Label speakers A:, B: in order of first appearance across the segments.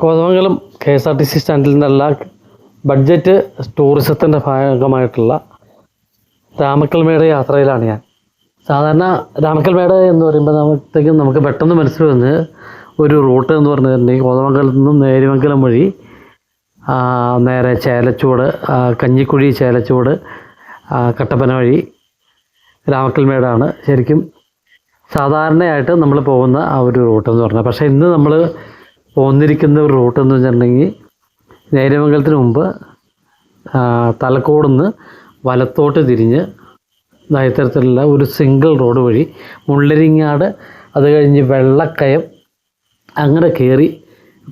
A: Kothamangalam K S R T C സ്റ്റാൻഡിൽ നിന്നല്ല budget ടൂറിസത്തിന്റെ ഭാഗമായിട്ടുള്ള രാമക്കൽമേട് യാത്രയിലാണ് ഞാൻ. സാധാരണ രാമക്കൽമേട് എന്ന് പറയുമ്പോൾ നമുക്ക് നമുക്ക് പെട്ടെന്ന് മനസ്സിൽ വന്ന് ഒരു റൂട്ട് എന്ന് പറഞ്ഞിട്ടുണ്ടെങ്കിൽ കോതമംഗലത്ത് നിന്നും നേരിമംഗലം വഴി നേരെ ചേലച്ചൂട് കഞ്ഞിക്കുഴി ചേലച്ചൂട് കട്ടപ്പന വഴി രാമക്കൽമേടാണ്. ശരിക്കും സാധാരണയായിട്ട് നമ്മൾ പോകുന്ന ആ ഒരു റൂട്ട് എന്ന് പറഞ്ഞാൽ. പക്ഷേ ഇന്ന് നമ്മൾ പോന്നിരിക്കുന്ന ഒരു റൂട്ട് എന്ന് വെച്ചിട്ടുണ്ടെങ്കിൽ നേരമംഗലത്തിന് മുമ്പ് തലക്കോടുന്ന് വലത്തോട്ട് തിരിഞ്ഞ് ഇത്തരത്തിലുള്ള ഒരു സിംഗിൾ റോഡ് വഴി മുള്ളരിങ്ങാട് അത് കഴിഞ്ഞ് വെള്ളക്കയം അങ്ങനെ കയറി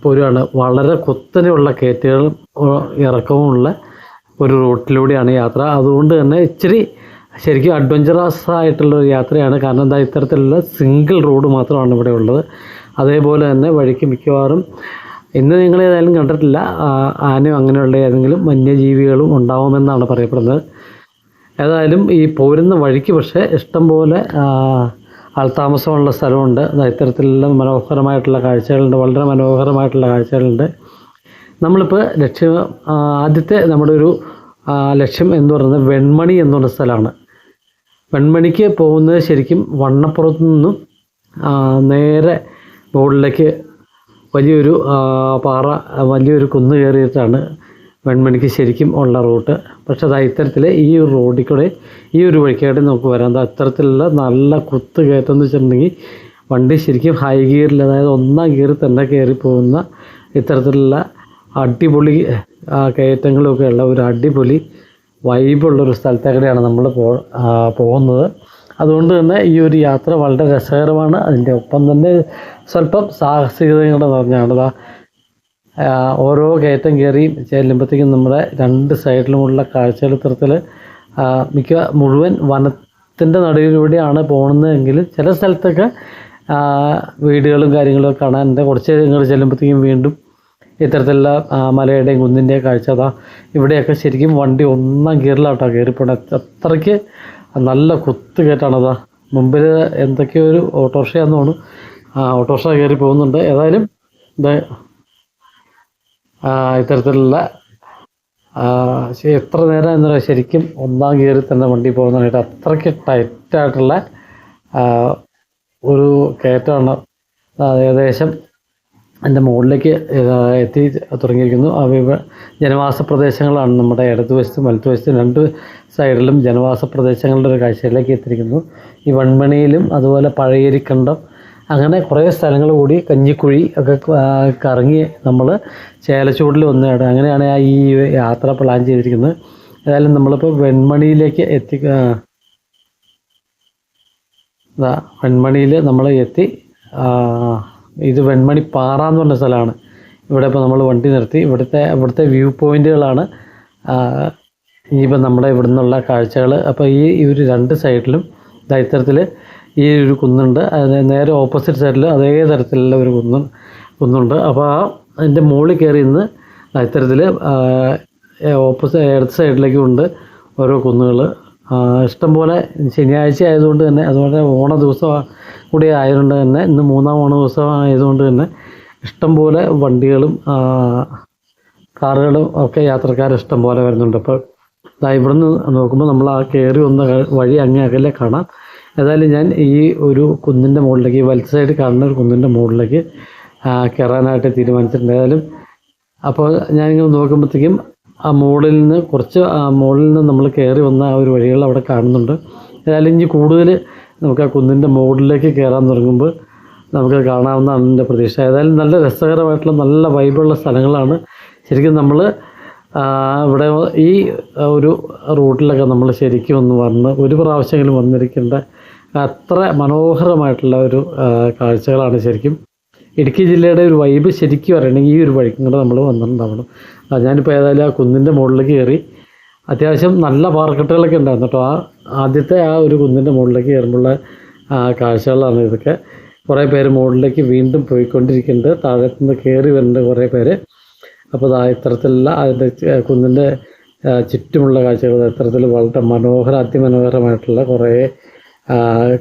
A: പോരുകയാണ്. വളരെ കുത്തനെയുള്ള കയറ്റുകളും ഇറക്കവുമുള്ള ഒരു റൂട്ടിലൂടെയാണ് യാത്ര. അതുകൊണ്ട് തന്നെ ഇച്ചിരി ശരിക്കും അഡ്വഞ്ചറസ് ആയിട്ടുള്ള ഒരു യാത്രയാണ്. കാരണം എന്താ ഇത്തരത്തിലുള്ള സിംഗിൾ റോഡ് മാത്രമാണ് ഇവിടെ ഉള്ളത്. അതേപോലെ തന്നെ വഴിക്ക് മിക്കവാറും ഇന്ന് നിങ്ങൾ ഏതായാലും കണ്ടിട്ടില്ല ആനയോ അങ്ങനെയുള്ള ഏതെങ്കിലും വന്യജീവികളും ഉണ്ടാവുമെന്നാണ് പറയപ്പെടുന്നത്. ഏതായാലും ഈ പോരുന്ന വഴിക്ക് പക്ഷേ ഇഷ്ടംപോലെ ആൾതാമസമുള്ള സ്ഥലമുണ്ട്. ഇത്തരത്തിലുള്ള മനോഹരമായിട്ടുള്ള കാഴ്ചകളുണ്ട് വളരെ മനോഹരമായിട്ടുള്ള കാഴ്ചകളുണ്ട്. നമ്മളിപ്പോൾ ലക്ഷ്യം ആദ്യത്തെ നമ്മുടെ ഒരു ലക്ഷ്യം എന്ന് പറയുന്നത് വെൺമണി എന്നുള്ള സ്ഥലമാണ്. വെൺമണിക്ക് പോകുന്നത് ശരിക്കും വണ്ണപ്പുറത്തു നിന്നും നേരെ മുകളിലേക്ക് വലിയൊരു പാറ വലിയൊരു കുന്ന് കയറിയിട്ടാണ് വെൺമണിക്ക് ശരിക്കും ഉള്ള റൂട്ട്. പക്ഷേ അത് ഇത്തരത്തിൽ ഈ ഒരു റോഡിൽ കൂടെ ഈ ഒരു വഴിക്കായിട്ട് നമുക്ക് വരാം. അത് അത്തരത്തിലുള്ള നല്ല കുത്ത് കയറ്റം എന്ന് വെച്ചിട്ടുണ്ടെങ്കിൽ വണ്ടി ശരിക്കും ഹൈ ഗിയറിൽ അതായത് ഒന്നാം ഗിയറിൽ തന്നെ കയറി പോകുന്ന ഇത്തരത്തിലുള്ള അടിപൊളി കയറ്റങ്ങളൊക്കെ ഉള്ള ഒരു അടിപൊളി വൈബുള്ളൊരു സ്ഥലത്തേക്കൂടെയാണ് നമ്മൾ പോ പോകുന്നത്. അതുകൊണ്ട് തന്നെ ഈ ഒരു യാത്ര വളരെ രസകരമാണ്. അതിന്റെ ഒപ്പം തന്നെ സ്വല്പം സാഹസികതയുടെ ആ, ഓരോ കയറ്റം കയറി ചെല്ലുമ്പോഴത്തേക്കും നമ്മുടെ രണ്ട് സൈഡിലുമുള്ള കാഴ്ചകളിത്തരത്തിൽ മിക്ക മുഴുവൻ വനത്തിന്റെ നടുവിലൂടെയാണ് പോകുന്നതെങ്കിൽ ചില സ്ഥലത്തൊക്കെ വീടുകളും കാര്യങ്ങളും കാണാൻ കാണാനുണ്ട് കുറച്ച് ഇങ്ങോട്ട് ചെല്ലുമ്പോഴത്തേക്കും വീണ്ടും ഇത്തരത്തിലുള്ള മലയുടെയും കുന്നിന്റെയും കാഴ്ച അതാ ഇവിടെയൊക്കെ ശരിക്കും വണ്ടി ഒന്നാം ഗിയറിലാട്ടോ കയറിപ്പോണത്. അത്രയ്ക്ക് നല്ല കുത്ത് കയറ്റാണ് അതാ. മുമ്പിൽ എന്തൊക്കെയോ ഒരു ഓട്ടോറിക്ഷയാന്ന് തോന്നുന്നു ആ ഓട്ടോറിക്ഷ കയറി പോകുന്നുണ്ട്. ഏതായാലും ഇത് ഇത്തരത്തിലുള്ള എത്ര നേരം എന്ന് പറയുക ശരിക്കും ഒന്നാം ഗിയറിൽ തന്നെ വണ്ടി പോകുന്നതായിട്ട് അത്രയ്ക്ക് ടൈറ്റായിട്ടുള്ള ഒരു കയറ്റമാണ്. ഏകദേശം എന്റെ മുകളിലേക്ക് എത്തി തുടങ്ങിയിരിക്കുന്നു. അവ ജനവാസ പ്രദേശങ്ങളാണ്. നമ്മുടെ ഇടതുവശത്തും വലതുവശത്തും രണ്ട് സൈഡിലും ജനവാസ പ്രദേശങ്ങളുടെ ഒരു കാഴ്ചയിലേക്ക് എത്തിയിരിക്കുന്നു. ഈ വൺമണിയിലും അതുപോലെ പഴയരിക്കണ്ടം അങ്ങനെ കുറേ സ്ഥലങ്ങൾ കൂടി കഞ്ഞിക്കുഴി ഒക്കെ കറങ്ങി നമ്മൾ ചേലച്ചൂടിൽ വന്നതാണ് അങ്ങനെയാണ് ആ ഈ യാത്ര പ്ലാൻ ചെയ്തിരിക്കുന്നത്. ഏതായാലും നമ്മളിപ്പോൾ വെൺമണിയിലേക്ക് എത്തി വെൺമണിയിൽ നമ്മൾ എത്തി ഇത് വെൺമണി പാറ എന്ന് പറഞ്ഞ സ്ഥലമാണ്. ഇവിടെ ഇപ്പോൾ നമ്മൾ വണ്ടി നിർത്തി. ഇവിടുത്തെ ഇവിടുത്തെ വ്യൂ പോയിന്റുകളാണ് ഇനിയിപ്പോൾ നമ്മുടെ ഇവിടെ നിന്നുള്ള കാഴ്ചകൾ അപ്പോൾ ഈ ഒരു രണ്ട് സൈഡിലും ഇത്തരത്തിൽ ഈ ഒരു കുന്നുണ്ട്. അതിന് നേരെ ഓപ്പോസിറ്റ് സൈഡിൽ അതേ തരത്തിലുള്ള ഒരു കുന്ന് കുന്നുണ്ട്. അപ്പോൾ ആ അതിന്റെ മുകളിൽ കയറി ഇന്ന് ഇത്തരത്തിൽ ഓപ്പോസിറ്റ് ഇടത്ത് സൈഡിലേക്കും ഉണ്ട് ഓരോ കുന്നുകൾ ഇഷ്ടംപോലെ ശനിയാഴ്ച ആയതുകൊണ്ട് തന്നെ അതുപോലെ ഓണ ദിവസം കൂടി ആയതുകൊണ്ട് തന്നെ ഇന്ന് മൂന്നാം ഓണ ദിവസം ആയതുകൊണ്ട് തന്നെ ഇഷ്ടംപോലെ വണ്ടികളും കാറുകളും ഒക്കെ യാത്രക്കാർ ഇഷ്ടംപോലെ വരുന്നുണ്ട്. അപ്പോൾ ഇവിടുന്ന് നോക്കുമ്പോൾ നമ്മൾ ആ കയറി വന്ന വഴി അങ്ങേ അകലെ കാണാം. ഏതായാലും ഞാൻ ഈ ഒരു കുന്നിന്റെ മുകളിലേക്ക് വലത്ത് സൈഡ് കാണുന്ന ഒരു കുന്നിന്റെ മുകളിലേക്ക് കയറാനായിട്ട് തീരുമാനിച്ചിട്ടുണ്ട്. ഏതായാലും അപ്പോൾ ഞാനിങ്ങനെ നോക്കുമ്പോഴത്തേക്കും ആ മുകളിൽ നിന്ന് കുറച്ച് ആ മുകളിൽ നിന്ന് നമ്മൾ കയറി വന്ന ആ ഒരു വഴികൾ അവിടെ കാണുന്നുണ്ട്. ഏതായാലും ഇനി കൂടുതൽ നമുക്ക് ആ കുന്നിന്റെ മുകളിലേക്ക് കയറാൻ തുടങ്ങുമ്പോൾ നമുക്ക് കാണാവുന്നതാണ് എന്റെ പ്രതീക്ഷ. ഏതായാലും നല്ല രസകരമായിട്ടുള്ള നല്ല വൈബുള്ള സ്ഥലങ്ങളാണ്. ശരിക്കും നമ്മൾ ഇവിടെ ഈ ഒരു റൂട്ടിലൊക്കെ നമ്മൾ ശരിക്കും ഒന്ന് വന്ന് ഒരു പ്രാവശ്യമെങ്കിലും വന്നിരിക്കേണ്ട അത്ര മനോഹരമായിട്ടുള്ള ഒരു കാഴ്ചകളാണ് ശരിക്കും. ഇടുക്കി ജില്ലയുടെ ഒരു വൈബ് ശരിക്കും അറിയണമെങ്കിൽ ഈ ഒരു വഴിക്കും കൂടെ നമ്മൾ വന്നിട്ടുണ്ടാവണം. അത് ഞാനിപ്പോൾ ഏതായാലും ആ കുന്നിന്റെ മുകളിലേക്ക് കയറി അത്യാവശ്യം നല്ല പാറക്കെട്ടുകളൊക്കെ ഉണ്ടായിരുന്നു കേട്ടോ ആ ആദ്യത്തെ ആ ഒരു കുന്നിന്റെ മുകളിലേക്ക് കയറുമ്പോഴുള്ള കാഴ്ചകളാണ് ഇതൊക്കെ. കുറേ പേര് മുകളിലേക്ക് വീണ്ടും പോയിക്കൊണ്ടിരിക്കുന്നുണ്ട്. താഴത്തു നിന്ന് കയറി വരുന്നുണ്ട് കുറേ പേര്. അപ്പോൾ ദാ ഇത്തരത്തിലുള്ള അതിന്റെ കുന്നിന്റെ ചുറ്റുമുള്ള കാഴ്ചകൾ ഇത്തരത്തിൽ വളരെ മനോഹര അതിമനോഹരമായിട്ടുള്ള കുറേ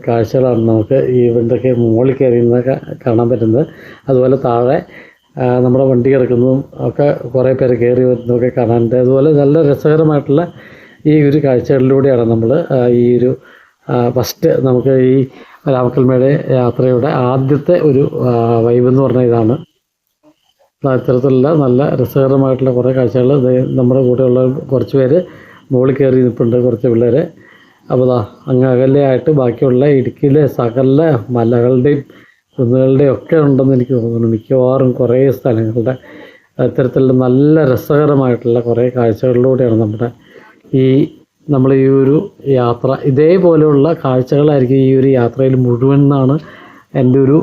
A: കാഴ്ചകളാണ് നമുക്ക് ഈ ഇവിടുത്തെ മുകളിൽ കയറി നിന്ന് കാണാൻ പറ്റുന്നത്. അതുപോലെ താഴെ നമ്മുടെ വണ്ടി കിടക്കുന്നതും ഒക്കെ കുറേ പേര് കയറി വരുന്നതൊക്കെ കാണാനുണ്ട്. അതുപോലെ നല്ല രസകരമായിട്ടുള്ള ഈ ഒരു കാഴ്ചകളിലൂടെയാണ് നമ്മൾ ഈ ഒരു ഫസ്റ്റ് നമുക്ക് ഈ രാമക്കൽമയുടെ യാത്രയുടെ ആദ്യത്തെ ഒരു വൈബ് എന്ന് പറഞ്ഞ ഇതാണ്. ഇത്തരത്തിലുള്ള നല്ല രസകരമായിട്ടുള്ള കുറേ കാഴ്ചകൾ നമ്മുടെ കൂടെയുള്ള കുറച്ച് പേര് മുകളിൽ കയറി നിൽപ്പുണ്ട് കുറച്ച് പിള്ളേർ അപ്പോൾ അങ്ങ് അകലെയായിട്ട് ബാക്കിയുള്ള ഇടുക്കിയിലെ സകല മലകളുടെയും കുന്നുകളുടെയും ഒക്കെ ഉണ്ടെന്ന് എനിക്ക് തോന്നുന്നു. മിക്കവാറും കുറേ സ്ഥലങ്ങളുടെ അത്തരത്തിലുള്ള നല്ല രസകരമായിട്ടുള്ള കുറേ കാഴ്ചകളിലൂടെയാണ് നമ്മുടെ ഈ നമ്മൾ ഈ ഒരു യാത്ര ഇതേപോലെയുള്ള കാഴ്ചകളായിരിക്കും ഈ ഒരു യാത്രയിൽ മുഴുവൻ എന്നാണ് എന്റെ ഒരു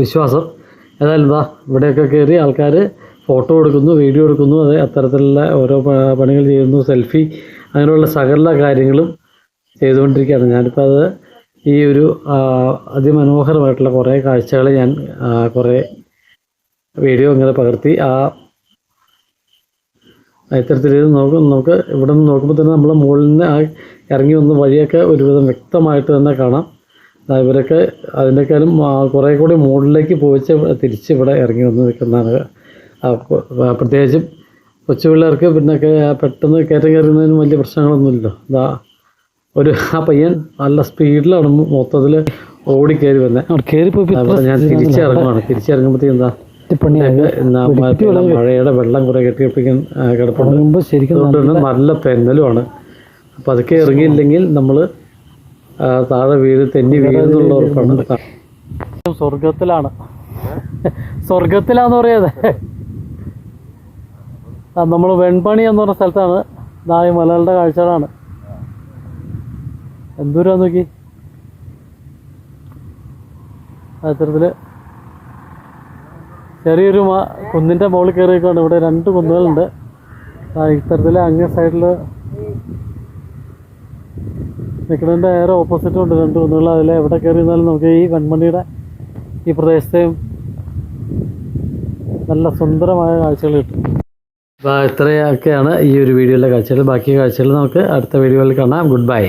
A: വിശ്വാസം. ഏതായാലും ഇതാ ഇവിടെയൊക്കെ കയറി ആൾക്കാർ ഫോട്ടോ എടുക്കുന്നു വീഡിയോ എടുക്കുന്നു അത് അത്തരത്തിലുള്ള ഓരോ പണികൾ ചെയ്യുന്നു സെൽഫി അങ്ങനെയുള്ള സകല കാര്യങ്ങളും ചെയ്തുകൊണ്ടിരിക്കുകയാണ്. ഞാനിപ്പോൾ അത് ഈ ഒരു അതിമനോഹരമായിട്ടുള്ള കുറേ കാഴ്ചകൾ ഞാൻ കുറേ വീഡിയോ ഇങ്ങനെ പകർത്തി ആ ഇത്തരത്തിൽ ഇത് നോക്കും നമുക്ക് ഇവിടെ നിന്ന് നോക്കുമ്പോൾ തന്നെ നമ്മൾ മുകളിൽ നിന്ന് ആ ഇറങ്ങി വന്ന വഴിയൊക്കെ ഒരുവിധം വ്യക്തമായിട്ട് തന്നെ കാണാം. ഇവരൊക്കെ ആ, കുറേ കൂടി മുകളിലേക്ക് പോയിച്ച് തിരിച്ച് ഇവിടെ ഇറങ്ങി വന്ന് നിൽക്കുന്നതാണ് പ്രത്യേകിച്ചും കൊച്ചു പിള്ളേർക്ക് പിന്നെ പെട്ടെന്ന് കയറ്റം കയറുന്നതിന് വലിയ പ്രശ്നങ്ങളൊന്നുമില്ലല്ലോ. ഇതാ ഒരു ആ പയ്യൻ നല്ല സ്പീഡിലാണ് മൊത്തത്തിൽ ഓടി കയറി വന്നത് ഞാൻ തിരിച്ചിറങ്ങുവാണ്. തിരിച്ചിറങ്ങുമ്പോഴത്തേക്കും എന്താ മഴയുടെ വെള്ളം കുറെ കെട്ടിപ്പിക്കാൻ കിടപ്പുണ്ട്.
B: ശരിക്കും
A: നല്ല തെന്നലുമാണ് അപ്പം അതൊക്കെ ഇറങ്ങിയില്ലെങ്കിൽ നമ്മൾ താഴെ വീട് തെന്നി വീഴുന്നുള്ള ഉറപ്പാണ്. സ്വർഗത്തിലാണ് സ്വർഗത്തിലാന്ന് പറയാതെ. നമ്മൾ വെൺപണി എന്ന് പറഞ്ഞ സ്ഥലത്താണ്. നായ മലകളുടെ കാഴ്ചകളാണ്. എന്തൂരാ നോക്കി. അത്തരത്തിൽ ചെറിയൊരു കുന്നിന്റെ മുകളിൽ കയറിയൊക്കെയാണ് ഇവിടെ രണ്ട് കുന്നുകളുണ്ട്. ഇത്തരത്തിൽ അങ്ങേ സൈഡിൽ നിൽക്കുന്നതിന്റെ നേരെ ഓപ്പോസിറ്റും ഉണ്ട് രണ്ട് കുന്നുകൾ. അതിൽ എവിടെ കയറി നിന്നാലും നമുക്ക് ഈ വെൺമണിയുടെ ഈ പ്രദേശത്തെയും നല്ല സുന്ദരമായ കാഴ്ചകൾ കിട്ടും. അപ്പോൾ ഇത്രയൊക്കെയാണ് ഈ ഒരു വീഡിയോയിലെ കാഴ്ചകൾ. ബാക്കി കാഴ്ചകൾ നമുക്ക് അടുത്ത വീഡിയോയിൽ കാണാം. Good bye